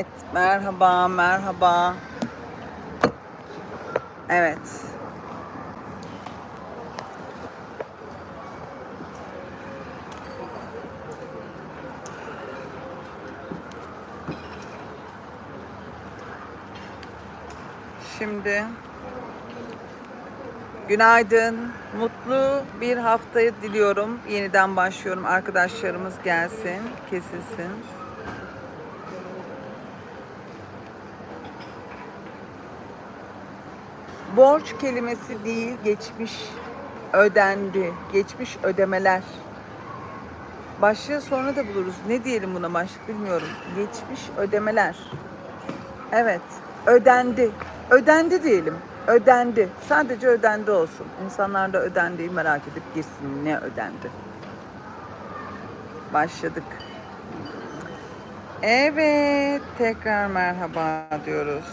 Evet, merhaba, merhaba. Evet. Şimdi günaydın, mutlu bir haftayı diliyorum. Yeniden başlıyorum. Arkadaşlarımız gelsin, kesilsin. Borç kelimesi değil, geçmiş ödendi, geçmiş ödemeler. Başlığı sonra da buluruz. Ne diyelim buna başlık bilmiyorum. Geçmiş ödemeler. Evet, ödendi. Ödendi diyelim. Ödendi. Sadece ödendi olsun. İnsanlar da ödendiği merak edip girsin. Ne ödendi? Başladık. Evet, tekrar merhaba diyoruz.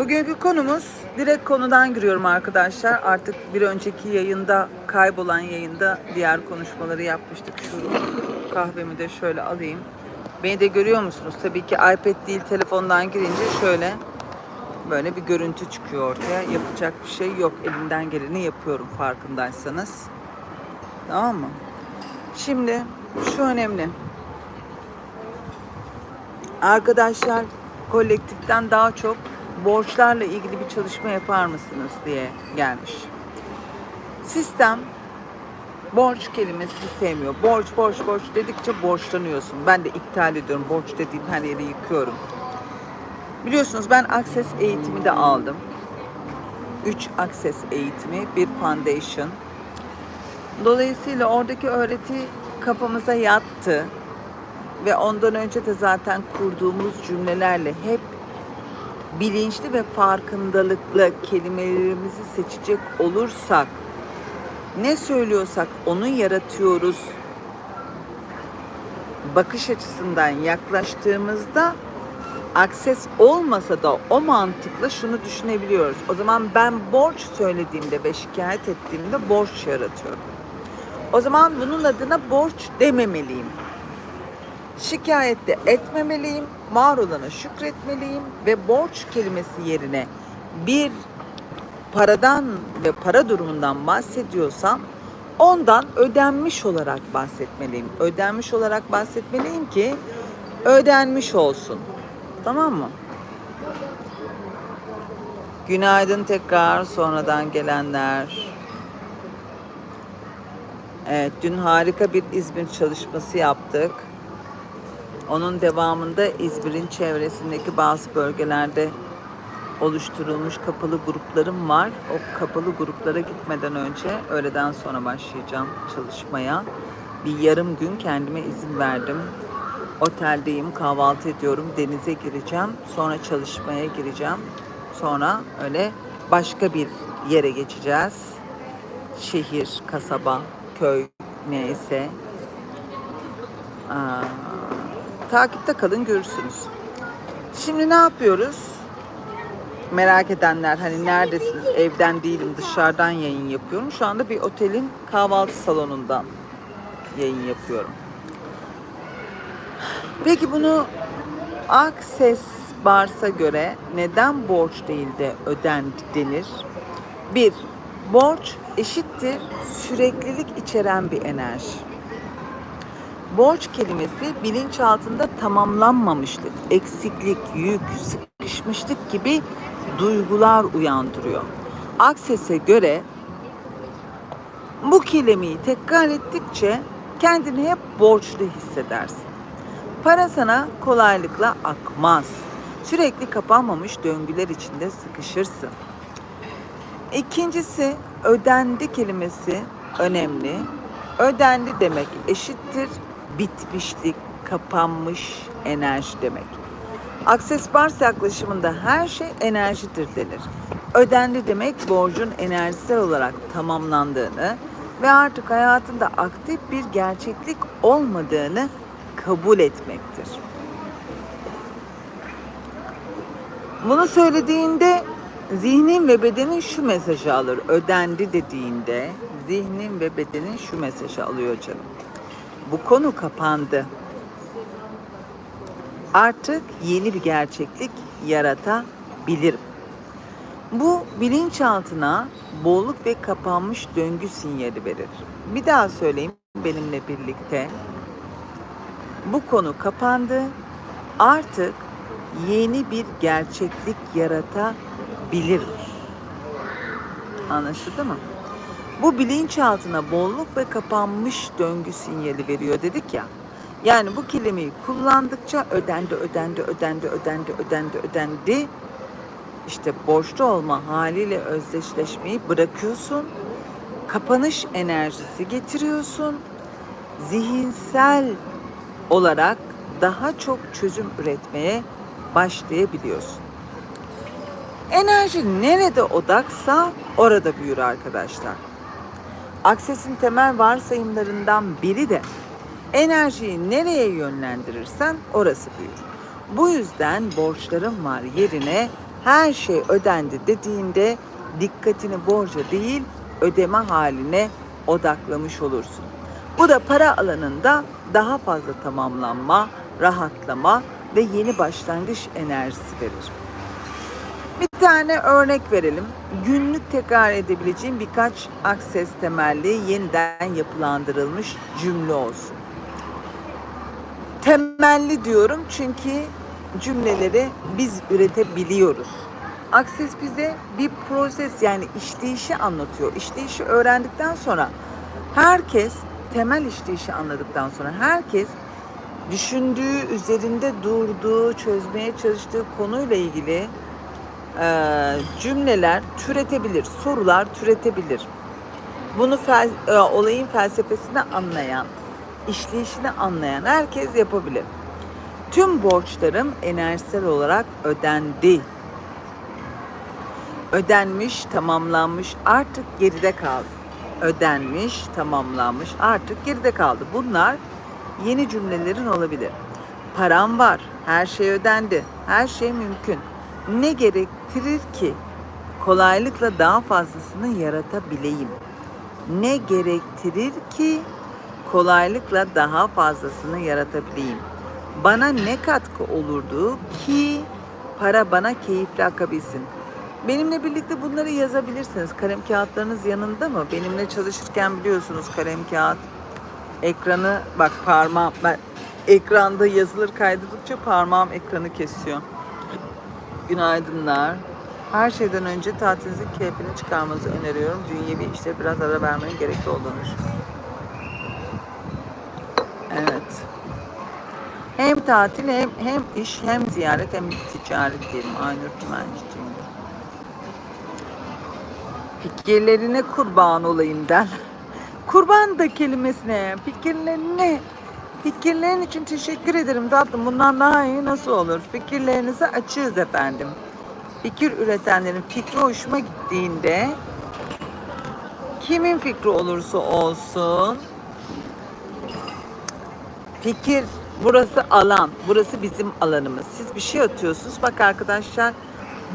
Bugünkü konumuz direkt konudan giriyorum arkadaşlar. Artık bir önceki yayında kaybolan yayında diğer konuşmaları yapmıştık. Şu kahvemi de şöyle alayım. Beni de görüyor musunuz? Tabii ki iPad değil telefondan girince şöyle böyle bir görüntü çıkıyor ortaya. Yapacak bir şey yok. Elimden geleni yapıyorum farkındaysanız. Tamam mı? Şimdi şu önemli. Arkadaşlar kolektiften daha çok borçlarla ilgili bir çalışma yapar mısınız diye gelmiş. Sistem borç kelimesini sevmiyor. Borç, borç, borç dedikçe borçlanıyorsun. Ben de iptal ediyorum. Borç dediğim her yeri yıkıyorum. Biliyorsunuz ben Access eğitimi de aldım. 3 Access eğitimi, bir Foundation. Dolayısıyla oradaki öğreti kafamıza yattı. Ve ondan önce de zaten kurduğumuz cümlelerle hep bilinçli ve farkındalıklı kelimelerimizi seçecek olursak ne söylüyorsak onu yaratıyoruz bakış açısından yaklaştığımızda akses olmasa da o mantıkla şunu düşünebiliyoruz. O zaman ben borç söylediğimde ve şikayet ettiğimde borç yaratıyorum. O zaman bunun adına borç dememeliyim. Şikayet de etmemeliyim, var olana şükretmeliyim ve borç kelimesi yerine bir paradan ve para durumundan bahsediyorsam ondan ödenmiş olarak bahsetmeliyim. Ödenmiş olarak bahsetmeliyim ki ödenmiş olsun. Tamam mı? Günaydın tekrar sonradan gelenler. Evet, dün harika bir İzmir çalışması yaptık. Onun devamında İzmir'in çevresindeki bazı bölgelerde oluşturulmuş kapalı gruplarım var. O kapalı gruplara gitmeden önce öğleden sonra başlayacağım çalışmaya. Bir yarım gün kendime izin verdim. Oteldeyim, kahvaltı ediyorum, denize gireceğim. Sonra çalışmaya gireceğim. Sonra öyle başka bir yere geçeceğiz. Şehir, kasaba, köy neyse. Aa, takipte kalın görürsünüz. Şimdi ne yapıyoruz? Merak edenler hani neredesiniz? Evden değilim, dışarıdan yayın yapıyorum. Şu anda bir otelin kahvaltı salonundan yayın yapıyorum. Peki bunu Access Bars'a göre neden borç değil de ödendi denir? Bir, borç eşittir süreklilik içeren bir enerji. Borç kelimesi bilinçaltında tamamlanmamışlık, eksiklik, yük, sıkışmışlık gibi duygular uyandırıyor. Akses'e göre bu kelimeyi tekrar ettikçe kendini hep borçlu hissedersin. Para sana kolaylıkla akmaz. Sürekli kapanmamış döngüler içinde sıkışırsın. İkincisi ödendi kelimesi önemli. Ödendi demek eşittir bitmişlik, kapanmış enerji demek. Akses Bars yaklaşımında her şey enerjidir denir. Ödendi demek borcun enerjisel olarak tamamlandığını ve artık hayatında aktif bir gerçeklik olmadığını kabul etmektir. Bunu söylediğinde zihnin ve bedenin şu mesajı alır. Ödendi dediğinde zihnin ve bedenin şu mesajı alıyor canım. Bu konu kapandı. Artık yeni bir gerçeklik yaratabilirim. Bu bilinçaltına bolluk ve kapanmış döngü sinyali verir. Bir daha söyleyeyim benimle birlikte. Bu konu kapandı. Artık yeni bir gerçeklik yaratabilirim. Anlaşıldı mı? Bu bilinçaltına bolluk ve kapanmış döngü sinyali veriyor dedik ya. Yani bu kelimeyi kullandıkça ödendi, ödendi, ödendi, ödendi, ödendi, ödendi. İşte borçlu olma haliyle özdeşleşmeyi bırakıyorsun. Kapanış enerjisi getiriyorsun. Zihinsel olarak daha çok çözüm üretmeye başlayabiliyorsun. Enerji nerede odaksa orada büyür arkadaşlar. Aksesin temel varsayımlarından biri de enerjiyi nereye yönlendirirsen orası büyür. Bu yüzden borçlarım var yerine her şey ödendi dediğinde dikkatini borca değil ödeme haline odaklamış olursun. Bu da para alanında daha fazla tamamlanma, rahatlama ve yeni başlangıç enerjisi verir. Bir tane örnek verelim. Günlük tekrar edebileceğim birkaç akses temelli yeniden yapılandırılmış cümle olsun. Temelli diyorum çünkü cümleleri biz üretebiliyoruz. Akses bize bir proses yani işleyişi anlatıyor. İşleyişi öğrendikten sonra herkes temel işleyişi anladıktan sonra herkes düşündüğü, üzerinde durduğu, çözmeye çalıştığı konuyla ilgili e, cümleler türetebilir, sorular türetebilir. Bunu fel, e, olayın felsefesini anlayan, işleyişini anlayan herkes yapabilir. Tüm borçlarım enerjisel olarak ödendi. Ödenmiş, tamamlanmış, artık geride kaldı. Ödenmiş, tamamlanmış, artık geride kaldı. Bunlar yeni cümlelerin olabilir. Param var, her şey ödendi, her şey mümkün. Ne gerektirir ki kolaylıkla daha fazlasını yaratabileyim? Ne gerektirir ki kolaylıkla daha fazlasını yaratabileyim? Bana ne katkı olurdu ki para bana keyifli akabilsin? Benimle birlikte bunları yazabilirsiniz. Kalem kağıtlarınız yanında mı? Benimle çalışırken biliyorsunuz kalem kağıt ekranı bak parmağım ben ekranda yazılır kaydırdıkça parmağım ekranı kesiyor. Günaydınlar. Her şeyden önce tatilinizin keyfini çıkarmanızı öneriyorum. Dünyevi işte biraz ara vermenin gerekli olduğunu. Evet. Hem tatil hem, hem iş hem ziyaret hem ticaret diyelim. Aynur Tümenci'ciğim. Fikirlerine kurban olayım der. Kurban da kelimesine, fikirlerine, fikirlerin için teşekkür ederim tatlım. Bundan daha iyi nasıl olur? Fikirlerinizi açığız efendim. Fikir üretenlerin fikri hoşuma gittiğinde kimin fikri olursa olsun fikir burası alan, burası bizim alanımız. Siz bir şey atıyorsunuz. Bak arkadaşlar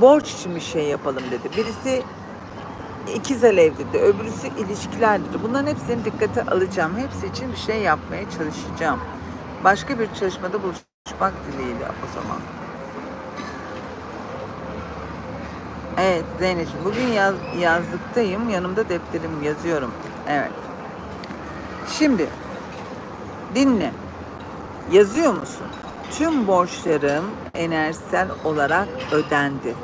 borç için bir şey yapalım dedi. Birisi ikiz dedi, öbürüsü ilişkiler dedi. Bunların hepsini dikkate alacağım. Hepsi için bir şey yapmaya çalışacağım. Başka bir çalışmada buluşmak dileğiyle o zaman. Evet Zeynep'ciğim bugün yaz, yazlıktayım. Yanımda defterim yazıyorum. Evet. Şimdi dinle. Yazıyor musun? Tüm borçlarım enerjisel olarak ödendi.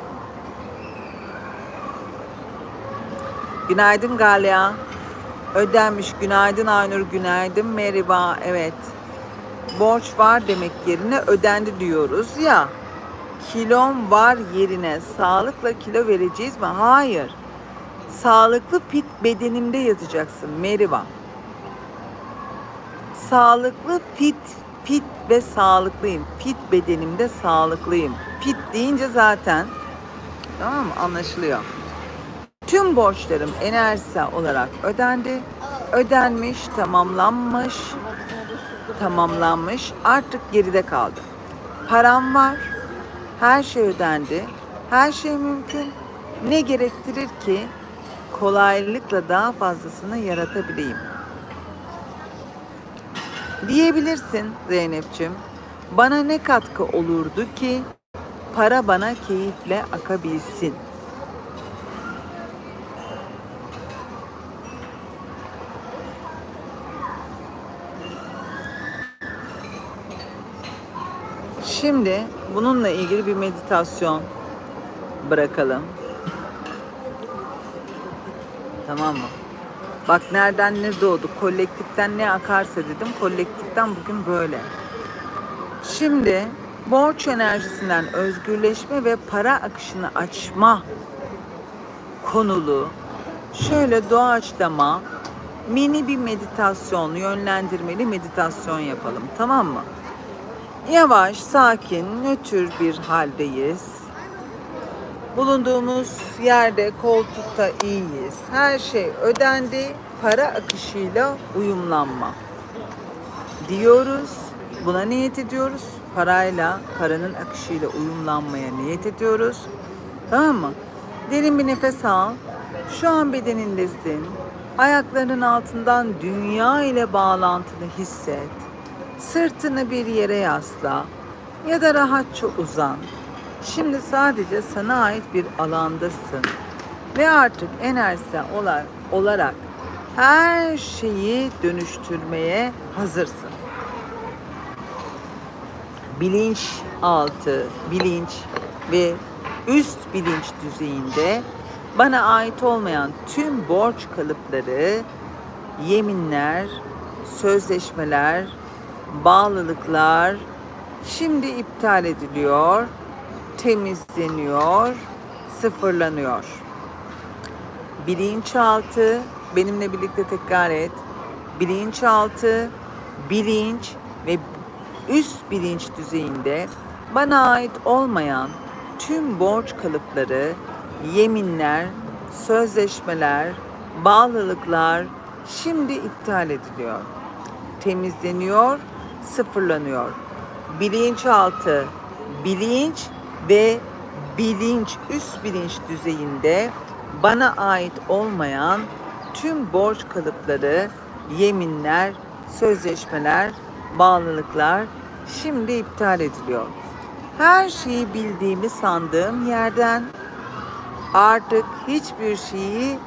Günaydın Galya. Ödenmiş. Günaydın Aynur. Günaydın Meriva. Evet. Borç var demek yerine ödendi diyoruz ya. Kilom var yerine sağlıkla kilo vereceğiz mi? Hayır. Sağlıklı fit bedenimde yatacaksın Meriva. Sağlıklı fit, fit ve sağlıklıyım. Fit bedenimde sağlıklıyım. Fit deyince zaten tamam mı? Anlaşılıyor. Tüm borçlarım enerjisel olarak ödendi. Ödenmiş, tamamlanmış, tamamlanmış. Artık geride kaldı. Param var. Her şey ödendi. Her şey mümkün. Ne gerektirir ki kolaylıkla daha fazlasını yaratabileyim? Diyebilirsin Zeynep'ciğim. Bana ne katkı olurdu ki para bana keyifle akabilsin. Şimdi bununla ilgili bir meditasyon bırakalım. Tamam mı? Bak nereden ne doğdu? Kolektiften ne akarsa dedim. Kolektiften bugün böyle. Şimdi borç enerjisinden özgürleşme ve para akışını açma konulu şöyle doğaçlama mini bir meditasyon, yönlendirmeli meditasyon yapalım. Tamam mı? Yavaş, sakin, nötr bir haldeyiz. Bulunduğumuz yerde koltukta iyiyiz. Her şey ödendi. Para akışıyla uyumlanma. Diyoruz. Buna niyet ediyoruz. Parayla, paranın akışıyla uyumlanmaya niyet ediyoruz. Tamam mı? Derin bir nefes al. Şu an bedenindesin. Ayaklarının altından dünya ile bağlantını hisset. Sırtını bir yere yasla ya da rahatça uzan. Şimdi sadece sana ait bir alandasın ve artık enerjisel olar- olarak her şeyi dönüştürmeye hazırsın. Bilinç altı, bilinç ve üst bilinç düzeyinde bana ait olmayan tüm borç kalıpları, yeminler, sözleşmeler, bağlılıklar şimdi iptal ediliyor, temizleniyor, sıfırlanıyor. Bilinçaltı, benimle birlikte tekrar et. Bilinçaltı, bilinç ve üst bilinç düzeyinde bana ait olmayan tüm borç kalıpları, yeminler, sözleşmeler, bağlılıklar şimdi iptal ediliyor. Temizleniyor, sıfırlanıyor. Bilinçaltı, bilinç ve bilinç, üst bilinç düzeyinde bana ait olmayan tüm borç kalıpları, yeminler, sözleşmeler, bağlılıklar şimdi iptal ediliyor. Her şeyi bildiğimi sandığım yerden artık hiçbir şeyi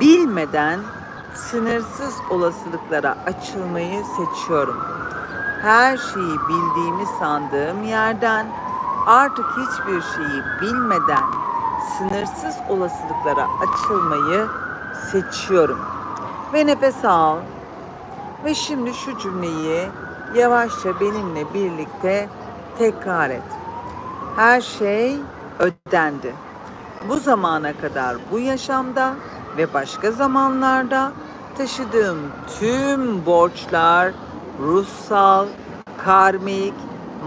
bilmeden sınırsız olasılıklara açılmayı seçiyorum. Her şeyi bildiğimi sandığım yerden artık hiçbir şeyi bilmeden sınırsız olasılıklara açılmayı seçiyorum. Ve nefes al. Ve şimdi şu cümleyi yavaşça benimle birlikte tekrar et. Her şey ödendi. Bu zamana kadar bu yaşamda ve başka zamanlarda taşıdığım tüm borçlar ruhsal, karmik,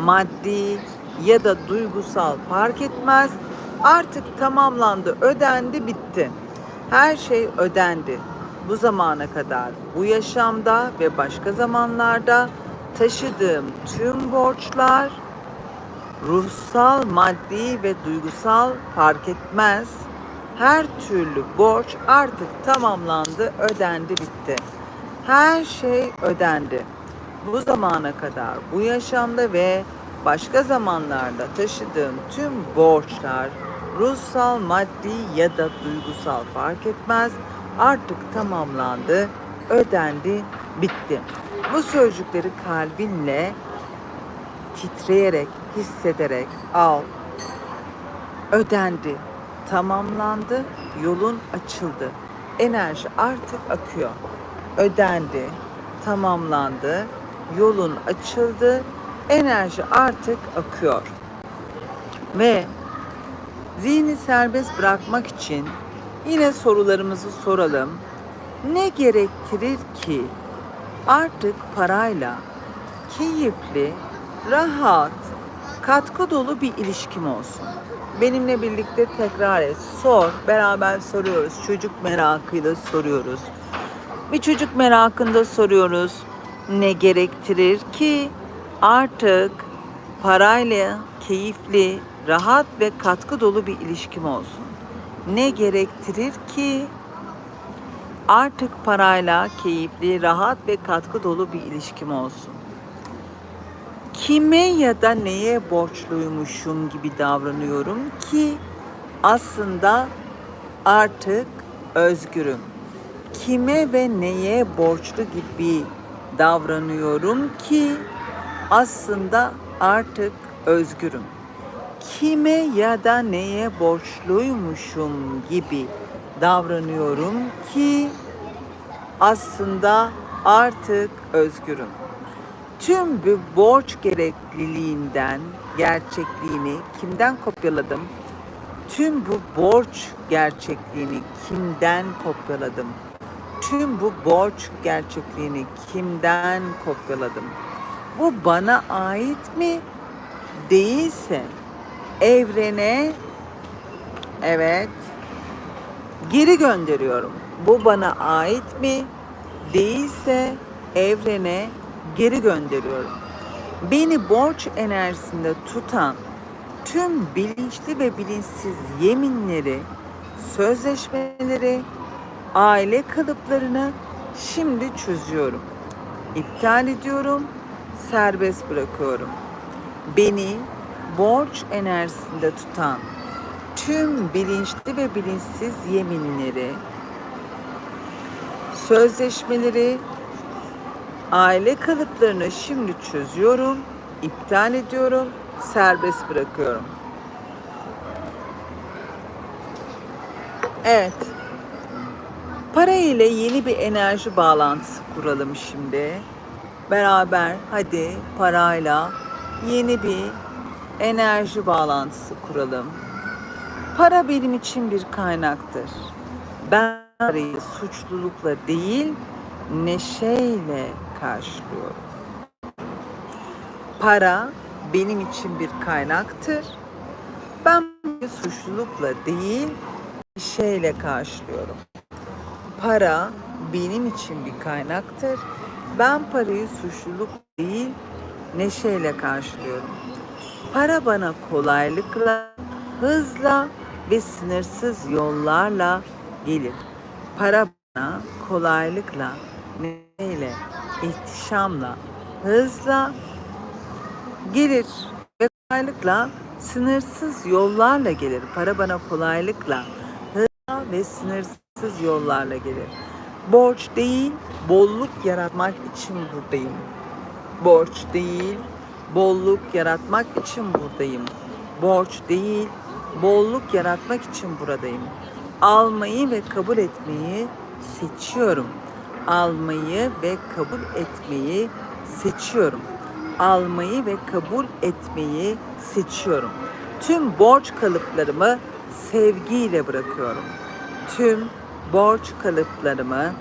maddi ya da duygusal fark etmez artık tamamlandı, ödendi, bitti. Her şey ödendi. Bu zamana kadar bu yaşamda ve başka zamanlarda taşıdığım tüm borçlar ruhsal, maddi ve duygusal fark etmez. Her türlü borç artık tamamlandı, ödendi, bitti. Her şey ödendi. Bu zamana kadar bu yaşamda ve başka zamanlarda taşıdığım tüm borçlar ruhsal, maddi ya da duygusal fark etmez artık tamamlandı, ödendi, bitti. Bu sözcükleri kalbinle titreyerek, hissederek al. Ödendi, tamamlandı, yolun açıldı. Enerji artık akıyor. Ödendi, tamamlandı, yolun açıldı, enerji artık akıyor. Ve zihni serbest bırakmak için yine sorularımızı soralım. Ne gerektirir ki artık parayla keyifli, rahat, katkı dolu bir ilişkim olsun? Benimle birlikte tekrar et, sor, beraber soruyoruz. Çocuk merakıyla soruyoruz. Bir çocuk merakında soruyoruz. Ne gerektirir ki artık parayla keyifli, rahat ve katkı dolu bir ilişkim olsun? Ne gerektirir ki Artık parayla keyifli, rahat ve katkı dolu bir ilişkim olsun. Kime ya da neye borçluymuşum gibi davranıyorum ki aslında artık özgürüm. Kime ve neye borçlu gibi davranıyorum ki aslında artık özgürüm. Kime ya da neye borçluymuşum gibi davranıyorum ki aslında artık özgürüm. Tüm bu borç gerekliliğinden gerçekliğini kimden kopyaladım? Tüm bu borç gerçekliğini kimden kopyaladım? Tüm bu borç gerçekliğini kimden kopyaladım? Bu bana ait mi? Değilse evrene evet geri gönderiyorum. Bu bana ait mi? Değilse evrene geri gönderiyorum. Beni borç enerjisinde tutan tüm bilinçli ve bilinçsiz yeminleri, sözleşmeleri, aile kalıplarını şimdi çözüyorum. İptal ediyorum, serbest bırakıyorum. Beni borç enerjisinde tutan tüm bilinçli ve bilinçsiz yeminleri, sözleşmeleri, aile kalıplarını şimdi çözüyorum, iptal ediyorum, serbest bırakıyorum. Evet. Para ile yeni bir enerji bağlantısı kuralım şimdi. Beraber hadi parayla yeni bir enerji bağlantısı kuralım. Para benim için bir kaynaktır. Ben parayı suçlulukla değil, neşeyle karşılıyorum. Para benim için bir kaynaktır. Ben suçlulukla değil, neşeyle karşılıyorum. Para benim için bir kaynaktır. Ben parayı suçluluk değil, neşeyle karşılıyorum. Para bana kolaylıkla, hızla ve sınırsız yollarla gelir. Para bana kolaylıkla, neşeyle, ihtişamla, hızla gelir ve kolaylıkla sınırsız yollarla gelir. Para bana kolaylıkla, hızla ve sınırsız yollarla gelir. Borç değil, bolluk yaratmak için buradayım. Borç değil, bolluk yaratmak için buradayım. Borç değil, bolluk yaratmak için buradayım. Almayı ve kabul etmeyi seçiyorum. Almayı ve kabul etmeyi seçiyorum. Almayı ve kabul etmeyi seçiyorum. Tüm borç kalıplarımı sevgiyle bırakıyorum. Tüm borç kalıplarımı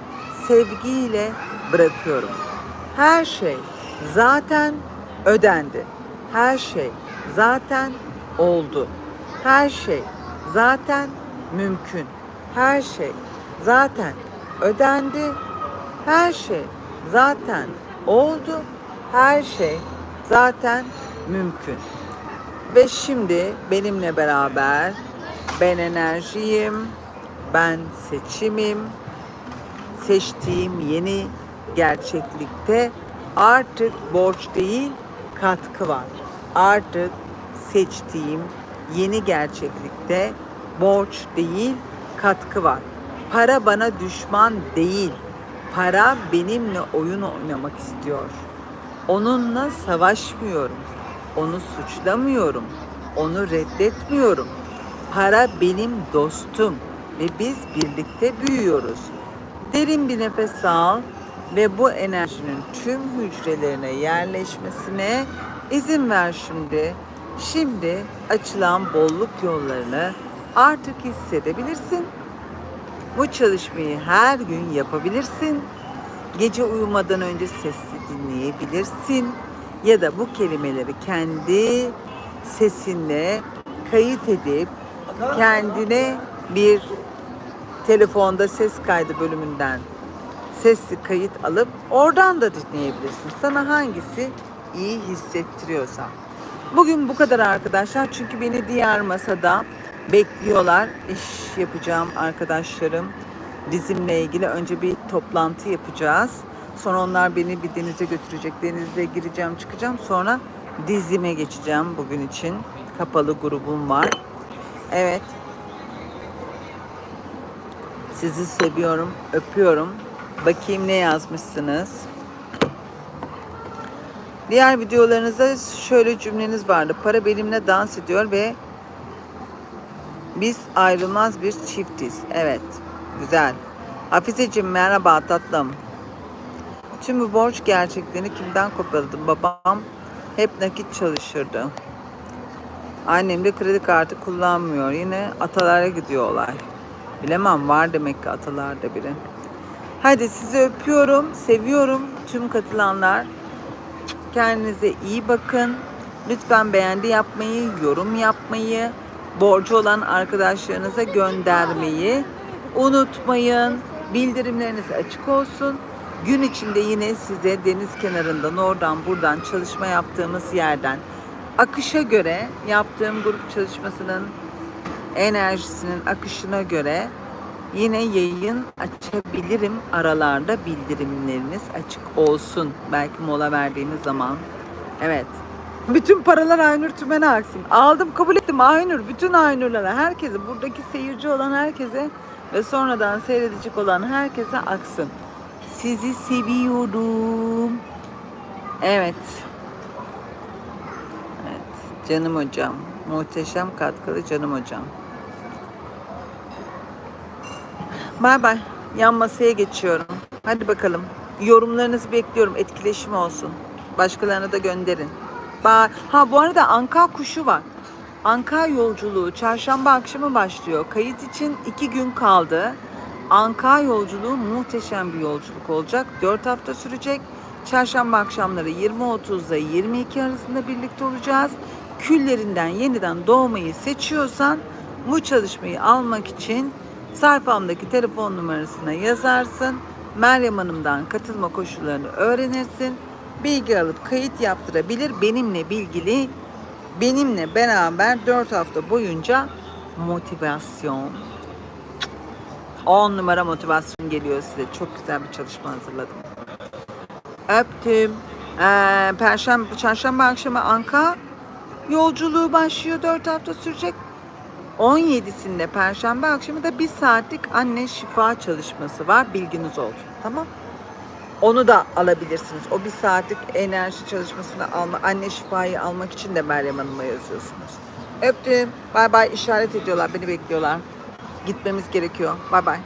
sevgiyle bırakıyorum. Her şey zaten ödendi. Her şey zaten oldu. Her şey zaten mümkün. Her şey zaten ödendi. Her şey zaten oldu. Her şey zaten mümkün. Ve şimdi benimle beraber ben enerjiyim, ben seçimim, seçtiğim yeni gerçeklikte artık borç değil katkı var. Artık seçtiğim yeni gerçeklikte borç değil katkı var. Para bana düşman değil. Para benimle oyun oynamak istiyor. Onunla savaşmıyorum. Onu suçlamıyorum. Onu reddetmiyorum. Para benim dostum ve biz birlikte büyüyoruz. Derin bir nefes al ve bu enerjinin tüm hücrelerine yerleşmesine izin ver şimdi. Şimdi açılan bolluk yollarını artık hissedebilirsin. Bu çalışmayı her gün yapabilirsin. Gece uyumadan önce sesli dinleyebilirsin ya da bu kelimeleri kendi sesinle kayıt edip kendine bir telefonda ses kaydı bölümünden sesli kayıt alıp oradan da dinleyebilirsin. Sana hangisi iyi hissettiriyorsa. Bugün bu kadar arkadaşlar çünkü beni diğer masada bekliyorlar. İş yapacağım arkadaşlarım. dizimle ilgili önce bir toplantı yapacağız. Sonra onlar beni bir denize götürecek. Denize gireceğim, çıkacağım. Sonra dizime geçeceğim bugün için. Kapalı grubum var. Evet. Sizi seviyorum, öpüyorum. Bakayım ne yazmışsınız. Diğer videolarınızda şöyle cümleniz vardı. Para benimle dans ediyor ve biz ayrılmaz bir çiftiz. Evet, güzel. Hafizeciğim merhaba tatlım. Tüm bu borç gerçeklerini kimden kopardım? Babam hep nakit çalışırdı. Annem de kredi kartı kullanmıyor. Yine atalara gidiyor olay. Bilemem var demek ki atalarda biri. Hadi sizi öpüyorum, seviyorum tüm katılanlar. Kendinize iyi bakın. Lütfen beğendi yapmayı, yorum yapmayı, borcu olan arkadaşlarınıza göndermeyi unutmayın. Bildirimleriniz açık olsun. Gün içinde yine size deniz kenarından oradan buradan çalışma yaptığımız yerden akışa göre yaptığım grup çalışmasının enerjisinin akışına göre yine yayın açabilirim. Aralarda bildirimleriniz açık olsun. Belki mola verdiğimiz zaman. Evet. Bütün paralar Aynur Tümen'e aksın. Aldım kabul ettim Aynur. Bütün Aynur'lara, herkese, buradaki seyirci olan herkese ve sonradan seyredecek olan herkese aksın. Sizi seviyorum. Evet. Evet. Canım hocam. Muhteşem katkılı canım hocam. Bay bay. Yan masaya geçiyorum. Hadi bakalım. Yorumlarınızı bekliyorum. Etkileşim olsun. Başkalarına da gönderin. Ba ha bu arada Anka kuşu var. Anka yolculuğu çarşamba akşamı başlıyor. Kayıt için iki gün kaldı. Anka yolculuğu muhteşem bir yolculuk olacak. 4 hafta sürecek. Çarşamba akşamları 20.30'da 22 arasında birlikte olacağız. Küllerinden yeniden doğmayı seçiyorsan bu çalışmayı almak için sayfamdaki telefon numarasına yazarsın. Meryem Hanım'dan katılma koşullarını öğrenirsin. Bilgi alıp kayıt yaptırabilir. Benimle bilgili, benimle beraber 4 hafta boyunca motivasyon 10 numara motivasyon geliyor size. Çok güzel bir çalışma hazırladım. Öptüm. Ee, Perşembe, çarşamba akşamı Anka yolculuğu başlıyor. 4 hafta sürecek. 17'sinde Perşembe akşamı da bir saatlik anne şifa çalışması var. Bilginiz olsun. Tamam. Onu da alabilirsiniz. O bir saatlik enerji çalışmasını alma, anne şifayı almak için de Meryem Hanım'a yazıyorsunuz. Öptüm. Bay bay işaret ediyorlar. Beni bekliyorlar. Gitmemiz gerekiyor. Bay bay.